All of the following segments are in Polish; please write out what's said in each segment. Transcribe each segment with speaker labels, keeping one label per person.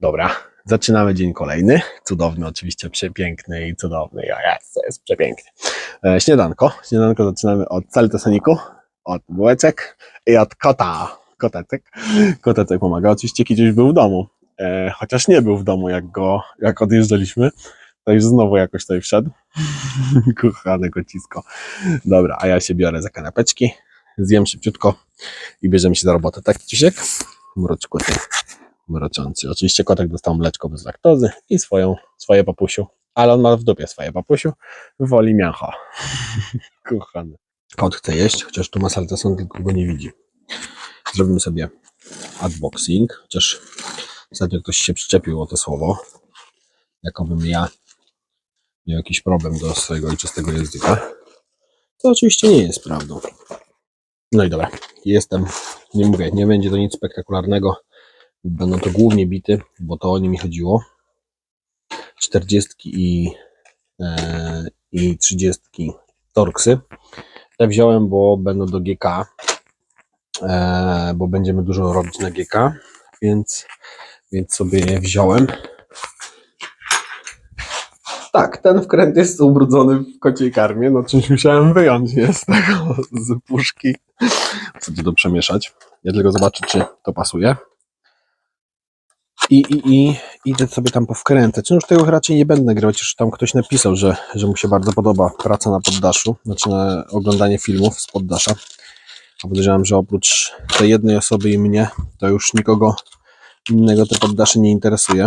Speaker 1: Dobra, zaczynamy dzień kolejny. Cudowny, oczywiście przepiękny i cudowny. Ja, jest, jest przepiękny. E, śniadanko. Śniadanko zaczynamy od saltesoniku, od bułeczek i od kota. Kotecek. Kotecek pomaga. Oczywiście Kiciuś był w domu. E, chociaż nie był w domu, jak go, jak odjeżdżaliśmy. To już znowu jakoś tutaj wszedł. Kochane kocisko. Dobra, a ja się biorę za kanapeczki. Zjem szybciutko i bierzemy się za robotę. Tak, Kiciusiek? Mroczku mroczący. Oczywiście kotek dostał mleczko bez laktozy i swoją, swoje papusiu, ale on ma w dupie swoje papusiu, woli mięcho. Kochany. Kot chce jeść, chociaż tu ma salteson, tylko go nie widzi. Zrobimy sobie unboxing, chociaż ostatnio ktoś się przyczepił o to słowo, jakobym ja miał jakiś problem do swojego ojczystego języka. To oczywiście nie jest prawdą. No i dobra, jestem, nie mówię, nie będzie to nic spektakularnego, Będą to głównie bity, bo to o nie mi chodziło. 40 i, e, i 30 torksy. Te wziąłem, bo będą do GK, e, bo będziemy dużo robić na GK, więc, więc sobie je wziąłem. Tak, ten wkręt jest ubrudzony w kociej karmie, no czymś musiałem wyjąć je z tego, z puszki. Chcę to przemieszać. Ja tylko zobaczę, czy to pasuje. I, i, i idę sobie tam powkręcać. No już tego raczej nie będę nagrywać, już tam ktoś napisał, że, że mu się bardzo podoba praca na poddaszu, znaczy na oglądanie filmów z poddasza. A podejrzewam, że oprócz tej jednej osoby i mnie, to już nikogo innego te poddasze nie interesuje.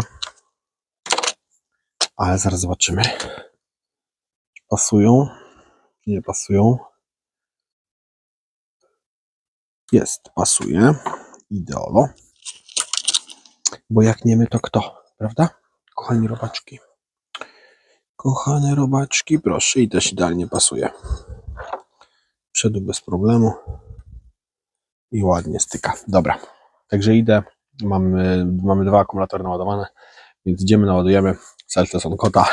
Speaker 1: Ale zaraz zobaczymy. Czy pasują? Czy nie pasują? Jest, pasuje. Ideolo. Bo jak nie my, to kto? Prawda? Kochani robaczki. Kochane robaczki, proszę, i też idealnie pasuje. Wszedł bez problemu. I ładnie styka. Dobra. Także idę. Mamy, mamy dwa akumulatory naładowane, więc idziemy, naładujemy. Salteson kota.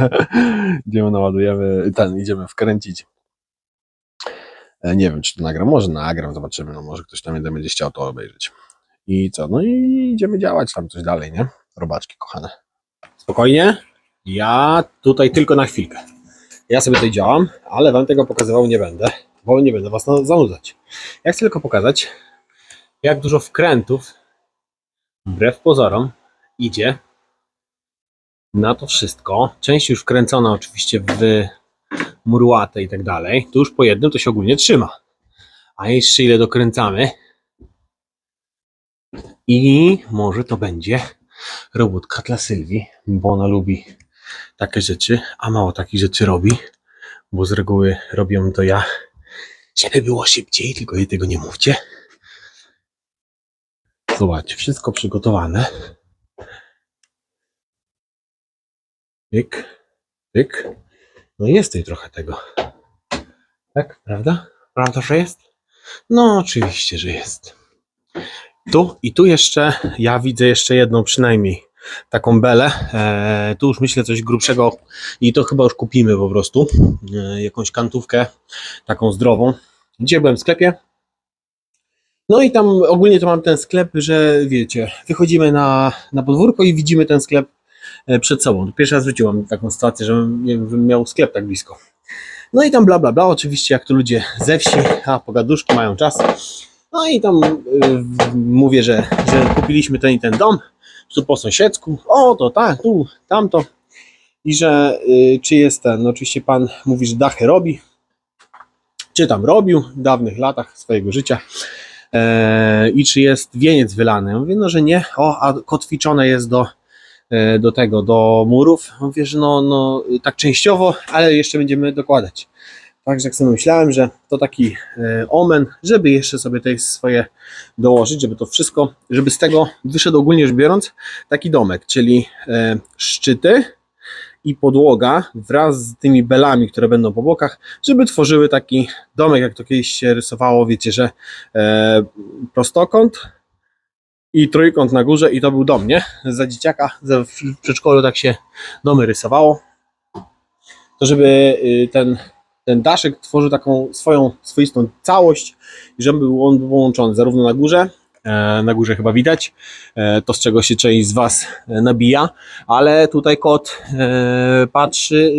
Speaker 1: idziemy, naładujemy. Ten, idziemy wkręcić. E, Nie wiem, czy to nagram. Może nagram, zobaczymy. No może ktoś tam będzie chciał to obejrzeć. I co? No i idziemy działać tam coś dalej, nie? Robaczki kochane. Spokojnie. Ja tutaj tylko na chwilkę. Ja sobie tutaj działam, ale wam tego pokazywał nie będę, bo nie będę was zanudzać. Ja chcę tylko pokazać, jak dużo wkrętów, wbrew pozorom, idzie na to wszystko. Część już wkręcona oczywiście w murłatę i tak dalej. Tu już po jednym to się ogólnie trzyma. A jeszcze ile dokręcamy, i może to będzie robótka dla Sylwii, bo ona lubi takie rzeczy, a mało takich rzeczy robi, bo z reguły robią to ja, żeby było szybciej, tylko jej tego nie mówcie. Zobaczcie, wszystko przygotowane. Pyk, pyk. No jest tutaj trochę tego. Tak, prawda? Prawda, że jest? No, oczywiście, że jest. Tu i tu jeszcze, ja widzę jeszcze jedną przynajmniej taką belę. E, tu już myślę coś grubszego i to chyba już kupimy po prostu. E, jakąś kantówkę taką zdrową. Dzisiaj byłem w sklepie. No i tam ogólnie to mam ten sklep, że wiecie, wychodzimy na, na podwórko i widzimy ten sklep e, przed sobą. Pierwszy raz w życiu mam taką sytuację, żebym miał sklep tak blisko. No i tam bla bla bla, oczywiście jak to ludzie ze wsi, a pogaduszki mają czas. No i tam y, mówię, że, że kupiliśmy ten i ten dom, tu po sąsiedzku, o to tak, tu, tamto. I że y, czy jest ten, no oczywiście pan mówi, że dachy robi, czy tam robił w dawnych latach swojego życia. E, I czy jest wieniec wylany? Ja Mówię, no że nie, o, a kotwiczone jest do, e, do tego, do murów. Mówię, że no, no tak częściowo, ale jeszcze będziemy dokładać. Także jak sobie myślałem, że to taki e, omen, żeby jeszcze sobie tutaj swoje dołożyć, żeby to wszystko, żeby z tego wyszedł ogólnie rzecz biorąc taki domek, czyli e, szczyty i podłoga wraz z tymi belami, które będą po bokach, żeby tworzyły taki domek, jak to kiedyś się rysowało, wiecie, że e, prostokąt i trójkąt na górze i to był dom, nie? Za dzieciaka w przedszkolu tak się domy rysowało. To żeby y, ten ten daszek tworzy taką swoją swoistą całość żeby był on połączony zarówno na górze, e, na górze chyba widać, e, to z czego się część z Was e, nabija, ale tutaj kot patrzy,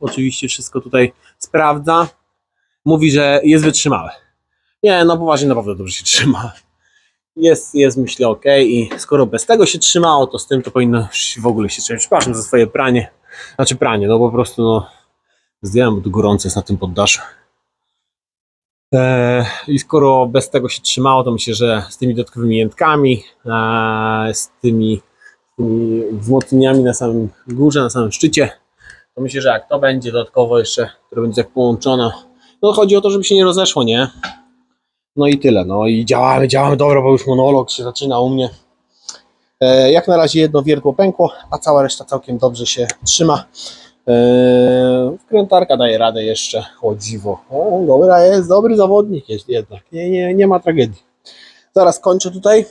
Speaker 1: oczywiście wszystko tutaj sprawdza, mówi, że jest wytrzymałe. Nie, no poważnie naprawdę dobrze się trzyma. Jest, jest myślę ok i skoro bez tego się trzymało, to z tym to powinno w ogóle się trzymać. Przepraszam za swoje pranie, znaczy pranie, no po prostu no zdjąłem, bo tu gorąco jest na tym poddaszu. E, I skoro bez tego się trzymało, to myślę, że z tymi dodatkowymi jętkami, e, z tymi, wzmocnieniami na samym górze, na samym szczycie, to myślę, że jak to będzie dodatkowo jeszcze, które będzie tak połączone, no chodzi o to, żeby się nie rozeszło, nie? No i tyle, no i działamy, działamy, dobra, bo już monolog się zaczyna u mnie. E, jak na razie jedno wiertło pękło, a cała reszta całkiem dobrze się trzyma. Eee, wkrętarka daje radę jeszcze, o dziwo. O, dobra jest, dobry zawodnik jest jednak, nie, nie, nie ma tragedii. Zaraz kończę tutaj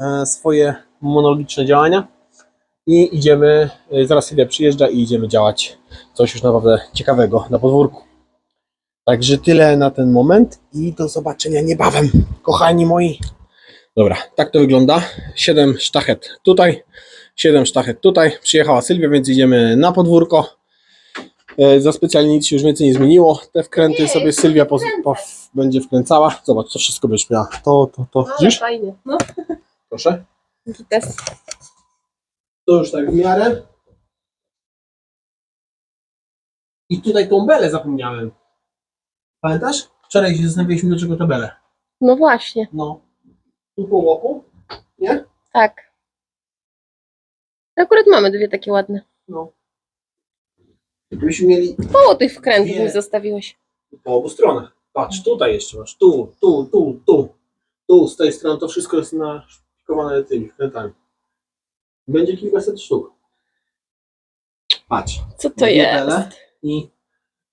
Speaker 1: e, swoje monologiczne działania i idziemy, e, zaraz chwilę przyjeżdża i idziemy działać coś już naprawdę ciekawego na podwórku. Także tyle na ten moment i do zobaczenia niebawem, kochani moi. Dobra, tak to wygląda. 7 sztachet tutaj, 7 sztachet tutaj. Przyjechała Sylwia, więc idziemy na podwórko. E, Za specjalnie nic się już więcej nie zmieniło. Te wkręty
Speaker 2: Nie,
Speaker 1: sobie Sylwia po, po, będzie wkręcała. Zobacz, to wszystko będziesz miała. To, to, to.
Speaker 2: No,
Speaker 1: Widzisz?
Speaker 2: fajnie. No,
Speaker 1: Proszę.
Speaker 2: test.
Speaker 1: To już tak w miarę. I tutaj tą belę zapomniałem. Pamiętasz? Wczoraj się zastanawialiśmy, do czego ta belę.
Speaker 2: No właśnie,
Speaker 1: No. Tu po łoku? Nie?
Speaker 2: tak. Akurat mamy dwie takie ładne.
Speaker 1: No. Gdybyśmy mieli
Speaker 2: Mało tych wkrętów mi zostawiłeś.
Speaker 1: po obu stronach. Patrz, tutaj jeszcze masz. Tu, tu, tu, tu. Tu, z tej strony to wszystko jest naszpikowane tymi wkrętami. Będzie kilkaset sztuk. Patrz.
Speaker 2: Co to jest?
Speaker 1: I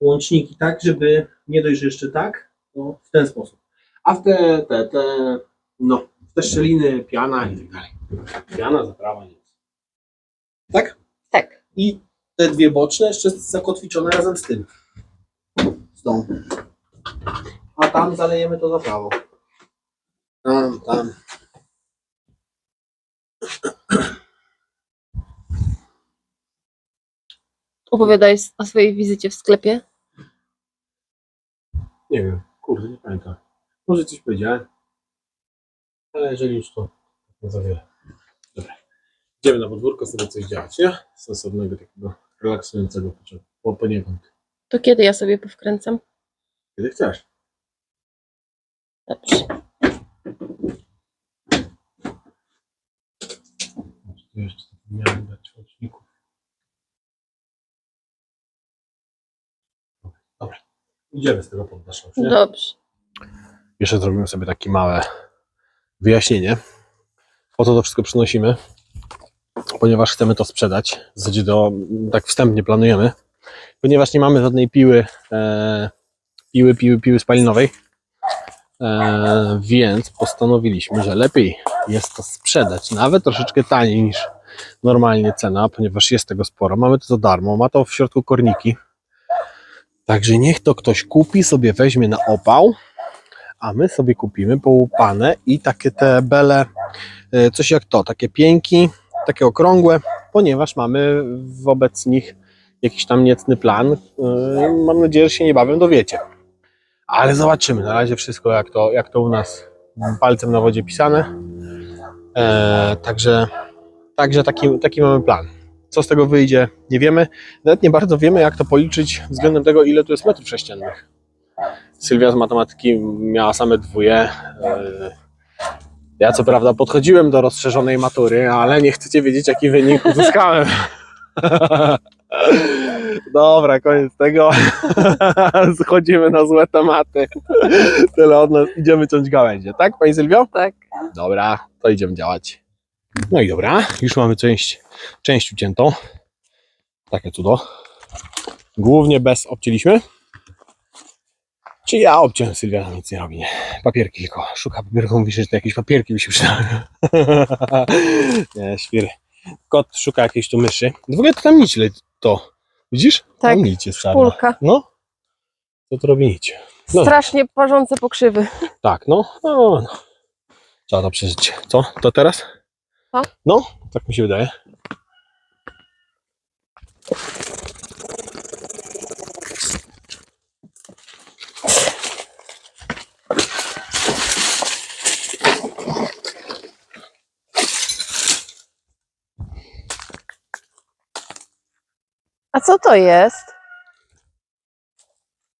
Speaker 1: łączniki tak, żeby nie dość, że jeszcze tak, to w ten sposób. A w te, te, te, no, w te szczeliny piana i tak dalej. Piana, zaprawa, nic. Tak?
Speaker 2: Tak.
Speaker 1: I te dwie boczne jeszcze zakotwiczone razem z tym. Z tą. A tam zalejemy to zaprawą. Tam, tam.
Speaker 2: Opowiadaj o swojej wizycie w sklepie.
Speaker 1: Nie wiem, kurde, nie pamiętam. Może coś powiedziałem. Ale jeżeli już to nie za wiele. Idziemy na podwórko sobie coś działać, nie? Sensownego, takiego relaksującego po- po poniekąd.
Speaker 2: To kiedy ja sobie powkręcam?
Speaker 1: Kiedy chcesz.
Speaker 2: Dobrze.
Speaker 1: Tu jeszcze zapomniałem dać łączników. Dobra. Idziemy z tego poddasza. nie?
Speaker 2: Dobrze.
Speaker 1: Jeszcze zrobimy sobie takie małe wyjaśnienie. Po co to wszystko przynosimy? Ponieważ chcemy to sprzedać. W zasadzie tak wstępnie planujemy. Ponieważ nie mamy żadnej piły, e, piły, piły, piły spalinowej. E, więc postanowiliśmy, że lepiej jest to sprzedać, nawet troszeczkę taniej niż normalnie cena, ponieważ jest tego sporo. Mamy to za darmo, ma to w środku korniki. Także niech to ktoś kupi, sobie weźmie na opał a my sobie kupimy połupane i takie te bele, e, coś jak to, takie pięki, takie okrągłe, ponieważ mamy wobec nich jakiś tam niecny plan. E, Mam nadzieję, że się niebawem dowiecie. Ale zobaczymy, na razie wszystko jak to, jak to u nas palcem na wodzie pisane. E, także także taki, taki mamy plan. Co z tego wyjdzie, nie wiemy. Nawet nie bardzo wiemy, jak to policzyć względem tego, ile tu jest metrów sześciennych. Sylwia z matematyki miała same dwóje. E, Ja co prawda podchodziłem do rozszerzonej matury, ale nie chcecie wiedzieć jaki wynik uzyskałem. Dobra, koniec tego. Schodzimy na złe tematy. Tyle od nas. Idziemy ciąć gałęzie, tak Pani Sylwio?
Speaker 2: Tak.
Speaker 1: Dobra, to idziemy działać. No i dobra, już mamy część, część uciętą. Takie cudo. Głównie bez obcięliśmy. Czy ja obciąłem Sylwia, nic nie robi, nie. Papierki tylko. Szuka papierków, mówi, że to jakieś papierki by się przydały. nie, świry. Kot szuka jakiejś tu myszy. W ogóle to tam nic to. Widzisz?
Speaker 2: Tak,
Speaker 1: Tam nic jest czarna.
Speaker 2: Szpulka.
Speaker 1: No. Co to robi nic? No.
Speaker 2: Strasznie parzące pokrzywy.
Speaker 1: Tak, no. no, no. Trzeba to przeżyć. Co? To teraz?
Speaker 2: Co?
Speaker 1: No, tak mi się wydaje.
Speaker 2: Co to jest?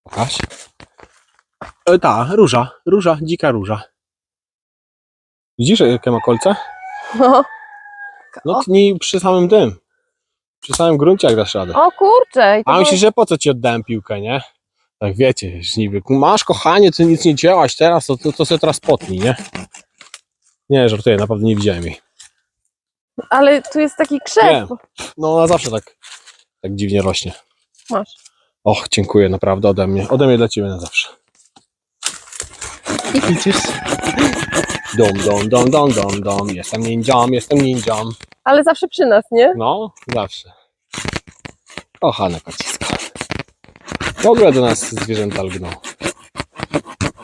Speaker 1: Pokaż. E, ta, róża. Róża, dzika róża. Widzisz, jakie ma kolce? No tnij przy samym tym. Przy samym gruncie, jak dasz radę.
Speaker 2: o kurczę. i to
Speaker 1: A myślisz, że po co ci oddałem piłkę, nie? Tak wiecie, już niby. Masz kochanie, ty nic nie działaś teraz, to, to, to sobie teraz potnij, nie? Nie, żartuję, naprawdę nie widziałem jej.
Speaker 2: Ale tu jest taki krzew.
Speaker 1: Wiem. No ona zawsze tak, tak dziwnie rośnie.
Speaker 2: Masz.
Speaker 1: Och, dziękuję naprawdę ode mnie. Ode mnie dla ciebie na zawsze. Widzisz? Dom, dom, dom, dom, dom, dom. Jestem ninją, jestem ninją.
Speaker 2: Ale zawsze przy nas, nie?
Speaker 1: No, zawsze. Kochane kocisko. W ogóle do nas zwierzęta lgną.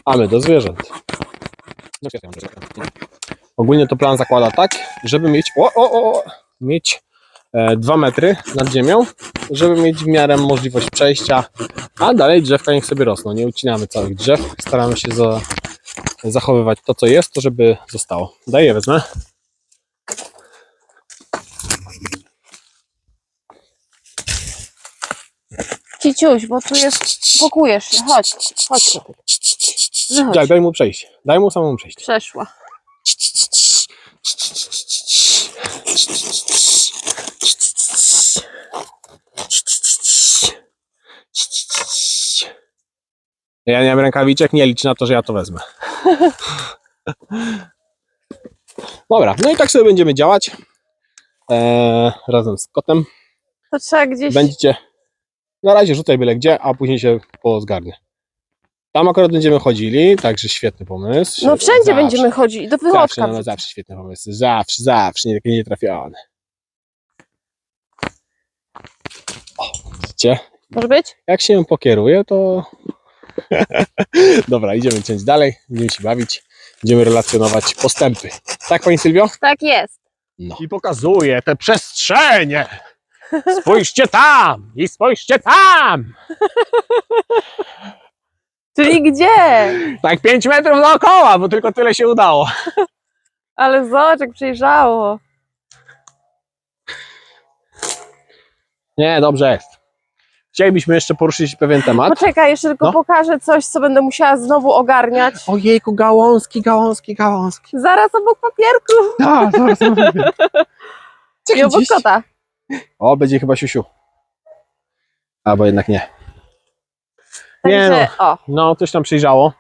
Speaker 1: A my do zwierząt. Ogólnie to plan zakłada tak, żeby mieć. O, o, o, o, mieć 2 metry nad ziemią, żeby mieć w miarę możliwość przejścia, a dalej drzewka niech sobie rosną. Nie ucinamy całych drzew, staramy się za, zachowywać to, co jest, to żeby zostało. Daję, wezmę.
Speaker 2: Ciciuś, bo tu jest... Pokujesz się. Chodź, chodź. Wychodź.
Speaker 1: Daj, daj mu przejść. Daj mu samemu przejść.
Speaker 2: Przeszła.
Speaker 1: Ja nie mam rękawiczek, nie licz na to, że ja to wezmę. Dobra, no i tak sobie będziemy działać. Eee, razem z kotem.
Speaker 2: To trzeba gdzieś...
Speaker 1: Będziecie. Na razie rzucaj byle gdzie, a później się pozgarnie. Tam akurat będziemy chodzili, także świetny pomysł.
Speaker 2: No wszędzie
Speaker 1: Zawsze.
Speaker 2: będziemy chodzić. Do
Speaker 1: Zawsze,
Speaker 2: wychodka.
Speaker 1: no, zawsze świetny pomysł. Zawsze, zawsze, nie takie nietrafione. Widzicie?
Speaker 2: Może być?
Speaker 1: Jak się pokieruje, to. Dobra, idziemy ciąć dalej, będziemy się bawić, będziemy relacjonować postępy. Tak, pani Sylwio?
Speaker 2: Tak jest.
Speaker 1: No. I pokazuje te przestrzenie. Spójrzcie tam i spójrzcie tam.
Speaker 2: Czyli gdzie?
Speaker 1: Tak 5 metrów dookoła, bo tylko tyle się udało.
Speaker 2: Ale zobacz, jak przejrzało.
Speaker 1: Nie, dobrze jest. Chcielibyśmy jeszcze poruszyć pewien temat.
Speaker 2: Poczekaj, jeszcze tylko
Speaker 1: No.
Speaker 2: pokażę coś, co będę musiała znowu ogarniać.
Speaker 1: Ojejku, gałązki, gałązki, gałązki.
Speaker 2: Zaraz obok papierku.
Speaker 1: Tak, zaraz.
Speaker 2: I obok kota.
Speaker 1: O, będzie chyba siusiu. Albo jednak nie. Nie
Speaker 2: Także, o,
Speaker 1: No, coś tam przyjrzało.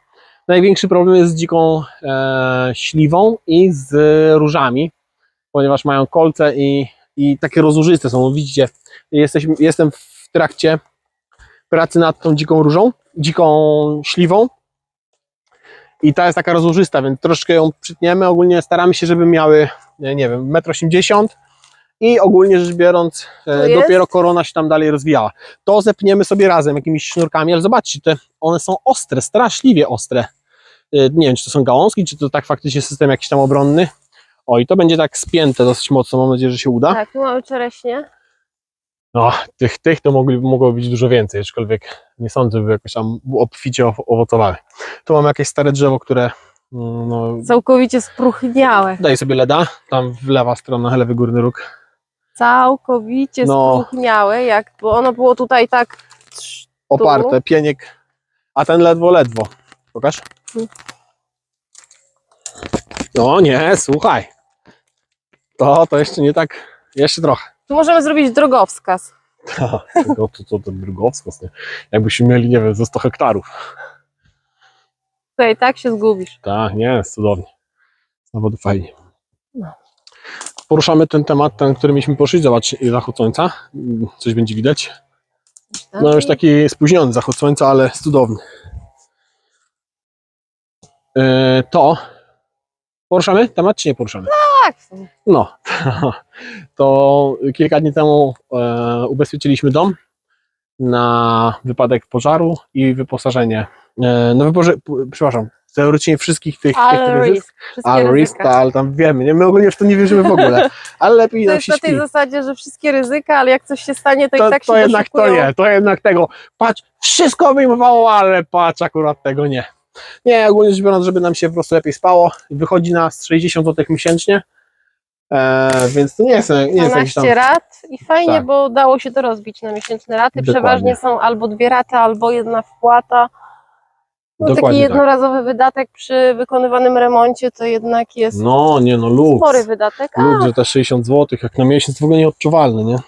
Speaker 1: Największy problem jest z dziką e, śliwą i z różami, ponieważ mają kolce i, i takie rozłożyste są. Widzicie, jesteśmy, jestem w trakcie pracy nad tą dziką różą, dziką śliwą. I ta jest taka rozłożysta, więc troszkę ją przytniemy. Ogólnie staramy się, żeby miały, nie nie wiem, 1,80 m i ogólnie rzecz biorąc, e, dopiero korona się tam dalej rozwijała. To zepniemy sobie razem jakimiś sznurkami, ale zobaczcie, te, one są ostre, straszliwie ostre. E, Nie wiem, czy to są gałązki, czy to tak faktycznie system jakiś tam obronny. O, i to będzie tak spięte dosyć mocno, mam nadzieję, że się uda.
Speaker 2: tak, mamy czereśnie.
Speaker 1: No, tych, tych to mogli, mogło być dużo więcej, aczkolwiek nie sądzę, żeby jakoś tam obficie owo- owocowały. Tu mamy jakieś stare drzewo, które mm, no,
Speaker 2: Całkowicie spróchniałe.
Speaker 1: daj sobie leda, tam w lewa strona, lewy górny róg.
Speaker 2: Całkowicie
Speaker 1: No.
Speaker 2: spróchniałe, jak, bo ono było tutaj tak...
Speaker 1: Oparte, pieniek, a ten ledwo, ledwo. Pokaż.
Speaker 2: Tu.
Speaker 1: No nie, słuchaj. To, to jeszcze nie tak, jeszcze trochę.
Speaker 2: Tu możemy zrobić drogowskaz.
Speaker 1: to, to, to, to drugowskaz, nie? Jakbyśmy mieli, nie wiem, ze 100 hektarów.
Speaker 2: Tutaj tak się zgubisz.
Speaker 1: Tak, nie, jest cudownie. Naprawdę fajnie.
Speaker 2: No.
Speaker 1: Poruszamy ten temat, ten, który mieliśmy poruszyć. Zobacz, zachód słońca. Coś będzie widać. No już taki spóźniony zachód słońca, ale cudowny. Yy, to poruszamy temat, czy nie poruszamy?
Speaker 2: Tak.
Speaker 1: No, to kilka dni temu e, ubezpieczyliśmy dom na wypadek pożaru i wyposażenie. E, no wypoże, przepraszam, teoretycznie wszystkich tych, tych
Speaker 2: Ale
Speaker 1: ryzyk.
Speaker 2: risk. Wszystkie
Speaker 1: Ale risk,
Speaker 2: ryzyka.
Speaker 1: ale tam wiemy, nie? My ogólnie w to nie wierzymy w ogóle. Ale lepiej
Speaker 2: To
Speaker 1: nam
Speaker 2: jest
Speaker 1: się
Speaker 2: na tej zasadzie, że wszystkie ryzyka, ale jak coś się stanie, to, i tak
Speaker 1: to
Speaker 2: się
Speaker 1: jednak to
Speaker 2: doszukują.
Speaker 1: nie, to jednak tego. Patrz, wszystko wyjmowało, ale patrz, akurat tego nie. Nie, ogólnie rzecz biorąc, żeby nam się po prostu lepiej spało, wychodzi nas 60 zł miesięcznie, e, więc to nie jest, nie jest jakiś
Speaker 2: 12
Speaker 1: tam...
Speaker 2: rat i fajnie,
Speaker 1: Tak.
Speaker 2: bo dało się to rozbić na miesięczne raty.
Speaker 1: Dokładnie.
Speaker 2: Przeważnie są albo dwie raty, albo jedna wpłata. No, taki
Speaker 1: Dokładnie tak.
Speaker 2: jednorazowy wydatek przy wykonywanym remoncie to jednak jest
Speaker 1: No, nie no,
Speaker 2: spory wydatek. A,
Speaker 1: Lub, że te 60 zł jak na miesiąc w ogóle nieodczuwalny, nie?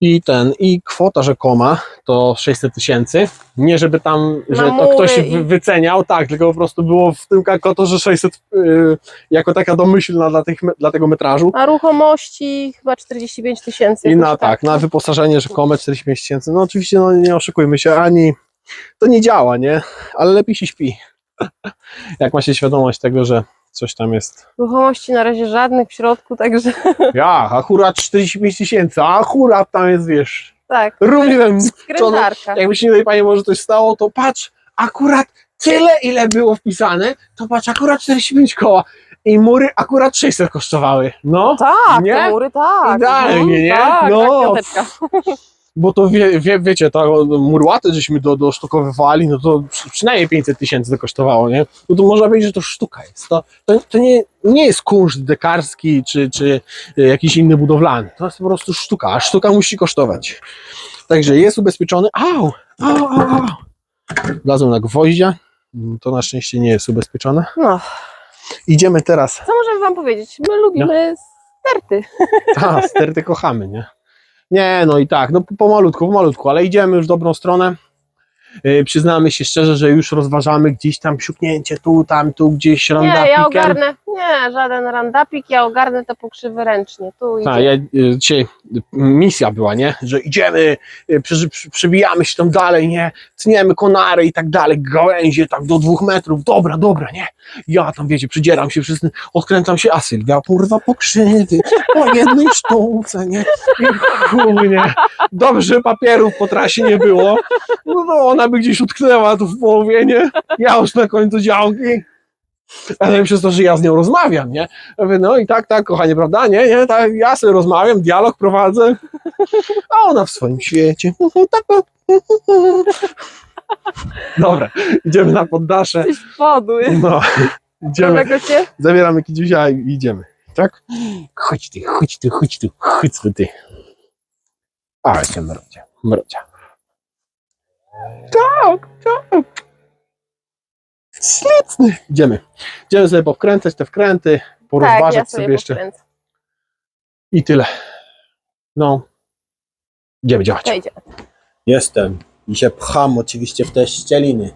Speaker 1: I ten, i kwota rzekoma to 600 tysięcy. Nie żeby tam, że to ktoś
Speaker 2: i-
Speaker 1: wy- wyceniał, tak, tylko po prostu było w tym kalkulatorze, że 600 yy, jako taka domyślna dla, tych, me- dla tego metrażu.
Speaker 2: a ruchomości chyba 45 tysięcy.
Speaker 1: I
Speaker 2: jakoś
Speaker 1: na tak, na wyposażenie rzekome 45 tysięcy. No oczywiście, no nie oszukujmy się, ani to nie działa, nie? Ale lepiej się śpi. Jak ma się świadomość tego, że coś tam jest.
Speaker 2: Ruchomości na razie żadnych w środku, także
Speaker 1: Ja, akurat 45 tysięcy, a akurat tam jest, wiesz,
Speaker 2: tak.
Speaker 1: równym
Speaker 2: Skrętarka.
Speaker 1: Jakby się tutaj Panie może coś stało, to patrz, akurat tyle, ile było wpisane, to patrz, akurat 45 koła. I mury akurat 600 kosztowały. No,
Speaker 2: Tak,
Speaker 1: Nie?
Speaker 2: mury tak.
Speaker 1: Idealnie,
Speaker 2: mhm,
Speaker 1: nie?
Speaker 2: Tak,
Speaker 1: No.
Speaker 2: tak.
Speaker 1: bo to wie, wie, wiecie, ta murłaty żeśmy do, dosztukowywali, no to przy- przynajmniej 500 tysięcy to kosztowało, nie? No to można powiedzieć, że to sztuka jest. To, to, to nie, nie jest kunszt dekarski czy, czy y, jakiś inny budowlany. To jest po prostu sztuka, a sztuka musi kosztować. Także jest ubezpieczony. Au! Au, au, au. Wlazłem na gwoździa. To na szczęście nie jest ubezpieczone.
Speaker 2: No,
Speaker 1: Idziemy teraz.
Speaker 2: co możemy wam powiedzieć? My lubimy sterty.
Speaker 1: A, sterty kochamy, nie? Nie, no i tak, no pomalutku, pomalutku, ale idziemy już w dobrą stronę. Yy, przyznamy się szczerze, że już rozważamy gdzieś tam siuknięcie tu, tam, tu, gdzieś
Speaker 2: Nie, ja ogarnę. Nie, żaden randapik, ja ogarnę te pokrzywy ręcznie. Tu idzie.
Speaker 1: A, ja, y, dzisiaj y, misja była, nie? Że idziemy, y, przy, przy, przybijamy się tam dalej, nie? Tniemy konary i tak dalej, gałęzie tak do dwóch metrów, dobra, dobra, nie? Ja tam, wiecie, przydzieram się wszyscy, odkręcam się, a Sylwia, kurwa, pokrzywy, po jednej sztuce, nie? I chuj, nie? Dobrze, papierów po trasie nie było, no to ona by gdzieś utknęła tu w połowie, nie? Ja już na końcu działki. Ale przez to, że ja z nią rozmawiam, nie? Ja mówię, no i tak, tak, kochanie, prawda? Nie, nie, tak, ja sobie rozmawiam, dialog prowadzę, a ona w swoim świecie. Dobra, idziemy na poddasze.
Speaker 2: Jesteś podły.
Speaker 1: No, idziemy, zabieramy kidziusia i idziemy, tak? Chodź ty, chodź ty, chodź ty, chodź ty. Ale się mrocia, mrocia. Tak, tak. Śliczny. Idziemy. Idziemy sobie powkręcać te wkręty,
Speaker 2: Tak,
Speaker 1: porozważać
Speaker 2: ja
Speaker 1: sobie,
Speaker 2: sobie
Speaker 1: jeszcze i tyle. No, idziemy działać.
Speaker 2: Idzie.
Speaker 1: Jestem i się pcham oczywiście w te ścieliny.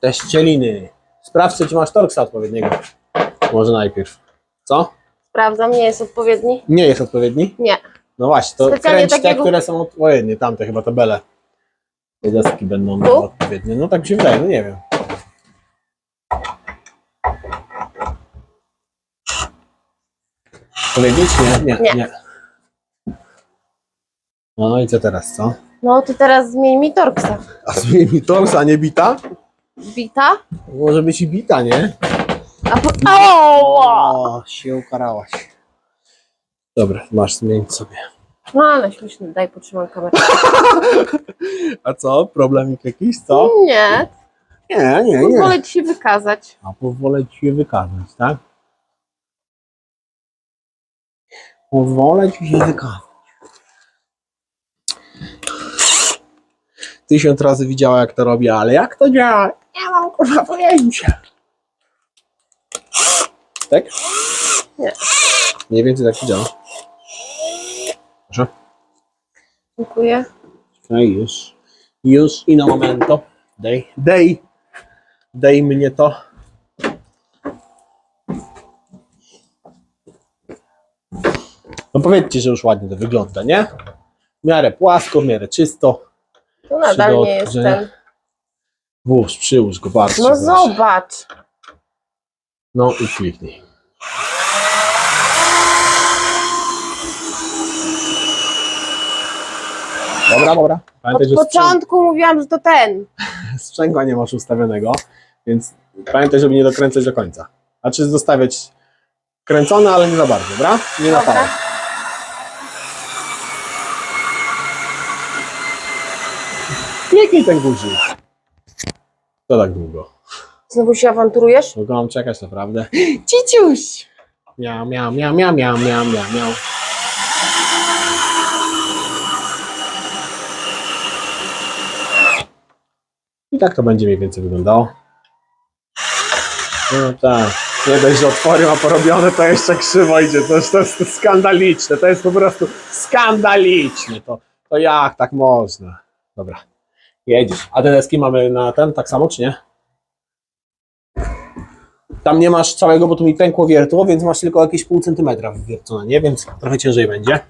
Speaker 1: Te ścieliny. Sprawdźcie, czy masz torksa odpowiedniego. Może najpierw. Co?
Speaker 2: Sprawdzam, nie jest odpowiedni?
Speaker 1: Nie jest odpowiedni?
Speaker 2: Nie.
Speaker 1: No właśnie, to
Speaker 2: Specjalnie
Speaker 1: kręć te,
Speaker 2: takiego-
Speaker 1: które są odpowiednie. Tamte chyba tabele. Te deski będą
Speaker 2: Tu?
Speaker 1: odpowiednie. No tak mi się wydaje, no nie wiem. Powiedzieć? Nie, nie, nie.
Speaker 2: Nie.
Speaker 1: No i co teraz, co?
Speaker 2: No to teraz zmień mi torksa.
Speaker 1: A zmieni mi torsa, nie bita?
Speaker 2: Bita?
Speaker 1: Może być i bita, nie?
Speaker 2: A po... Ała!
Speaker 1: Się ukarałaś. Dobra, masz zmienić sobie.
Speaker 2: No ale śmieszny, daj potrzymam kamerę.
Speaker 1: A co? Problemik jakiś, co?
Speaker 2: Nie,
Speaker 1: Nie, nie, nie.
Speaker 2: wolę ci się wykazać.
Speaker 1: A pozwolę ci się wykazać, tak? Pozwolę ci się wykazać. Tysiąc razy widziała, jak to robię, ale jak to działa? Nie mam kurwa pojęcia. Tak?
Speaker 2: Nie.
Speaker 1: Mniej więcej tak to działa. Proszę.
Speaker 2: Dziękuję.
Speaker 1: I już. Już i na momento. Dej, dej. Dej mnie to. No powiedzcie, że już ładnie to wygląda, nie? W miarę płasko, w miarę czysto.
Speaker 2: To nadal nie jest ten.
Speaker 1: Włóż, przyłóż go bardzo.
Speaker 2: No zobacz.
Speaker 1: No i kliknij. Dobra, dobra. Pamiętaj,
Speaker 2: Od
Speaker 1: że sprzęt,
Speaker 2: początku mówiłam, że to ten.
Speaker 1: sprzęgła nie masz ustawionego, więc Pamiętaj, żeby nie dokręcać do końca. Znaczy zostawiać kręcone, ale nie za bardzo, dobra? Nie na
Speaker 2: Dobra.
Speaker 1: pałę. Kliknij ten guzik. To tak długo.
Speaker 2: Znowu się awanturujesz?
Speaker 1: Długo mam czekać, naprawdę.
Speaker 2: Ciciuś!
Speaker 1: Miał, miał, miał, miał, miał, miał, miał, miał. Tak to będzie mniej więcej wyglądało. No tak. Nie dość, że otwory ma porobione, to jeszcze krzywo idzie. To, jest- to jest skandaliczne. To jest po prostu skandaliczne. To, to jak tak można? Dobra. Jedziesz. A te deski mamy na ten tak samo, czy nie? Tam nie masz całego, bo tu mi pękło wiertło, więc masz tylko jakieś pół centymetra wwiercone, nie? Więc trochę ciężej będzie.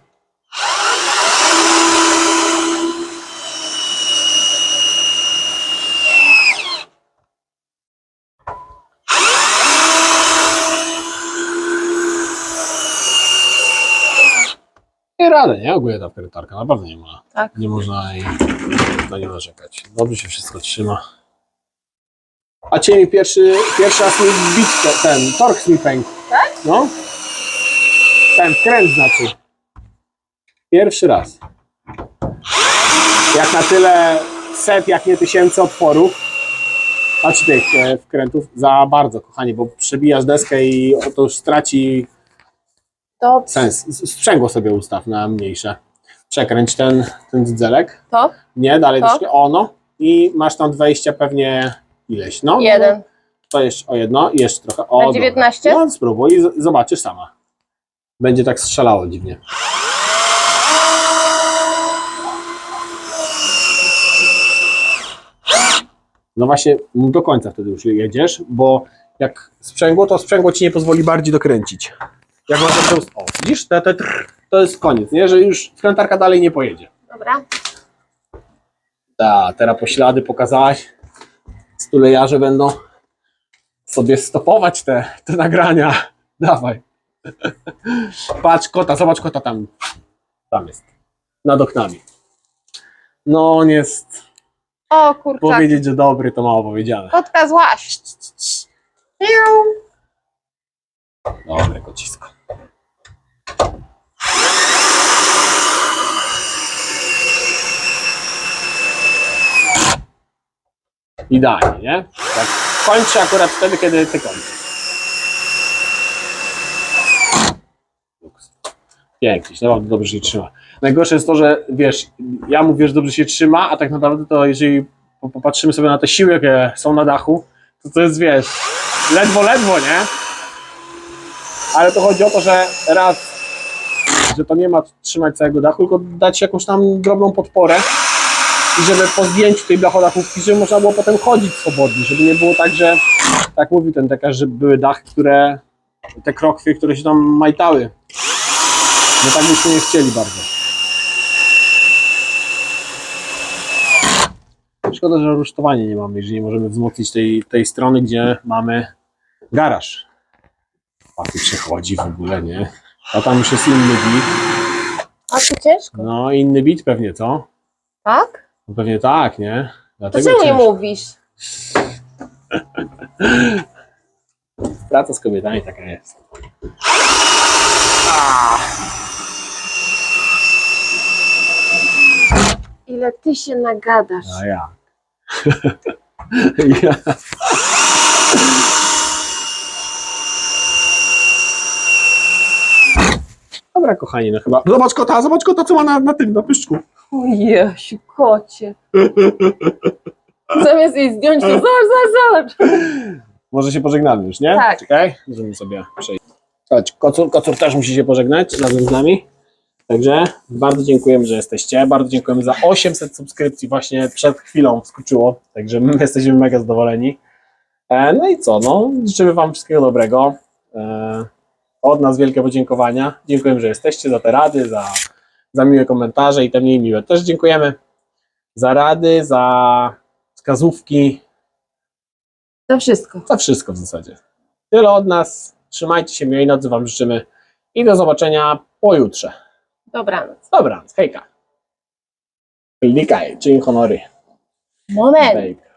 Speaker 1: Nie radę, nie? Ogólnie ta wkrytarka naprawdę nie ma.
Speaker 2: Tak.
Speaker 1: Nie można jej na nią narzekać. Dobrze się wszystko trzyma. A cię pierwszy, pierwszy raz mi te- ten, tork mi pękł.
Speaker 2: Tak?
Speaker 1: No. Ten wkręt znaczy. Pierwszy raz. Jak na tyle set, jak nie tysięcy otworów, znaczy tych e, wkrętów, za bardzo, kochani, bo przebijasz deskę i to już straci
Speaker 2: To
Speaker 1: sens. Sprzęgło sobie ustaw na mniejsze. Przekręć ten, ten dzelek.
Speaker 2: to?
Speaker 1: Nie, dalej
Speaker 2: To?
Speaker 1: troszkę. O, no. I masz tam 20 pewnie ileś. No.
Speaker 2: Jeden.
Speaker 1: To jeszcze o jedno i jeszcze trochę. O,
Speaker 2: Na
Speaker 1: dobra.
Speaker 2: 19?
Speaker 1: No, spróbuj i z- zobaczysz sama. Będzie tak strzelało dziwnie. No właśnie, do końca wtedy już jedziesz, bo jak sprzęgło, to sprzęgło ci nie pozwoli bardziej dokręcić. Jak masz ust- O, widzisz? Te, te, trrr, to jest koniec, nie? Że już wkrętarka dalej nie pojedzie.
Speaker 2: Dobra.
Speaker 1: Ta, teraz poślady pokazałaś. Stulejarze będą sobie stopować te, te nagrania. Dawaj. Patrz kota, zobacz kota tam. Tam jest. Nad oknami. No on jest,
Speaker 2: O kurczak.
Speaker 1: powiedzieć, że dobry, to mało powiedziane.
Speaker 2: Kotka złaś.
Speaker 1: Dobre kocisko. Idealnie, nie? Tak kończy akurat wtedy, kiedy ty kończysz. Pięknie, się naprawdę dobrze się trzyma. Najgorsze jest to, że wiesz, ja mówię, że dobrze się trzyma, a tak naprawdę to jeżeli po- popatrzymy sobie na te siły, jakie są na dachu, to to jest, wiesz, ledwo, ledwo, nie? Ale to chodzi o to, że raz, że to nie ma trzymać całego dachu, tylko dać jakąś tam drobną podporę i żeby po zdjęciu tej blachodachówki, żeby można było potem chodzić swobodnie, żeby nie było tak, że tak mówi ten tekarz, że były dachy, które te krokwie, które się tam majtały. No tak byśmy nie chcieli bardzo. Szkoda, że rusztowanie nie mamy, jeżeli nie możemy wzmocnić tej, tej strony, gdzie mamy garaż. A tu przechodzi w ogóle, nie? A tam już jest inny bit.
Speaker 2: A to ciężko.
Speaker 1: No, inny bit pewnie, co?
Speaker 2: Tak?
Speaker 1: No pewnie tak, nie?
Speaker 2: To
Speaker 1: Dlatego
Speaker 2: czemu nie
Speaker 1: ciężko.
Speaker 2: mówisz?
Speaker 1: Praca z kobietami taka jest.
Speaker 2: Ile ty się nagadasz.
Speaker 1: A ja. ja. Dobra, kochani, no chyba. Zobacz kota, zobacz kota, co ma na, na tym, na pyszczku.
Speaker 2: O Jesiu, kocie. Zamiast jej zdjąć, to zobacz, zobacz, zobacz.
Speaker 1: Może się pożegnamy już, nie?
Speaker 2: Tak.
Speaker 1: Czekaj, możemy sobie przejść. Chodź, kocur, kocur też musi się pożegnać razem z nami. Także bardzo dziękujemy, że jesteście. Bardzo dziękujemy za 800 subskrypcji właśnie przed chwilą skoczyło. Także my jesteśmy mega zadowoleni. E, no i co, no, życzymy Wam wszystkiego dobrego. E, od nas wielkie podziękowania. Dziękujemy, że jesteście za te rady, za, za miłe komentarze i te mniej miłe. Też dziękujemy za rady, za wskazówki,
Speaker 2: To wszystko.
Speaker 1: za wszystko w zasadzie. Tyle od nas. Trzymajcie się, miłej nocy Wam życzymy i do zobaczenia pojutrze.
Speaker 2: Dobranoc.
Speaker 1: Dobranoc, hejka. Klikaj, czyń honory.
Speaker 2: Moment.
Speaker 1: Babe.